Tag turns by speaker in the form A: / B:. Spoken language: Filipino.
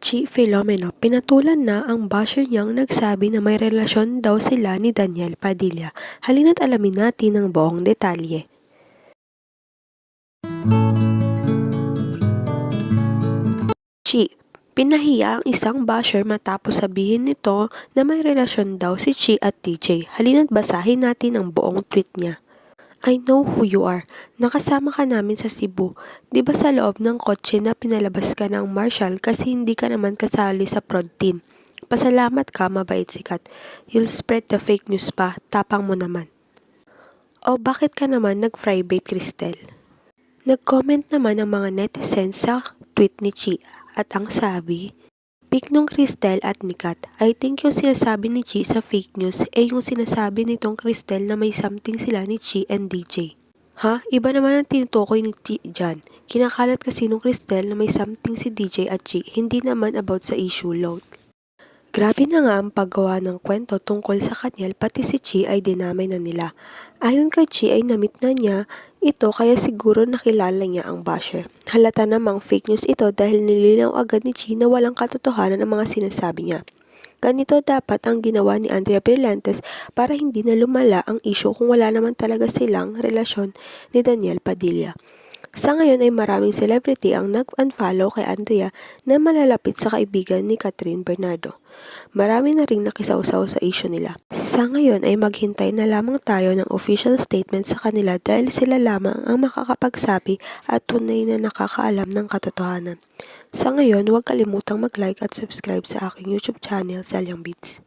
A: Chi Filomeno, pinatulan na ang basher niyang nagsabi na may relasyon daw sila ni Daniel Padilla. Halina't alamin natin ang buong detalye. Chi, pinahiya ang isang basher matapos sabihin nito na may relasyon daw si Chi at DJ. Halina't basahin natin ang buong tweet niya. I know who you are. Nakasama ka namin sa Cebu. Di ba sa loob ng kotse na pinalabas ka ng marshal kasi hindi ka naman kasali sa prod team? Pasalamat ka, mabait sikat. You'll spread the fake news pa, tapang mo naman. O bakit ka naman nag-fry bait, Cristel? Nag-comment naman ang mga netizens sa tweet ni Chi at ang sabi, Pick nung Cristel at Nikat. I think yung sinasabi ni Chi sa fake news eh yung sinasabi nitong Cristel na may something sila ni Chi and DJ. Ha? Iba naman ang tinutukoy ni Chi dyan. Kinakalat kasi nung Cristel na may something si DJ at Chi, hindi naman about sa issue load. Grabe na nga ang paggawa ng kwento tungkol sa kanyal pati si Chi ay dinamay na nila. Ayon kay Chi ay namit na niya ito kaya siguro nakilala niya ang basher. Halata namang fake news ito dahil nilinaw agad ni Chi na walang katotohanan ang mga sinasabi niya. Ganito dapat ang ginawa ni Andrea Brillantes para hindi na lumala ang issue kung wala naman talaga silang relasyon ni Daniel Padilla. Sa ngayon ay maraming celebrity ang nag-unfollow kay Andrea na malalapit sa kaibigan ni Catherine Bernardo. Marami na ring nakisawsaw sa issue nila. Sa ngayon ay maghintay na lamang tayo ng official statement sa kanila dahil sila lamang ang makakapagsabi at tunay na nakakaalam ng katotohanan. Sa ngayon, huwag kalimutang mag-like at subscribe sa aking YouTube channel, Selyang Beats.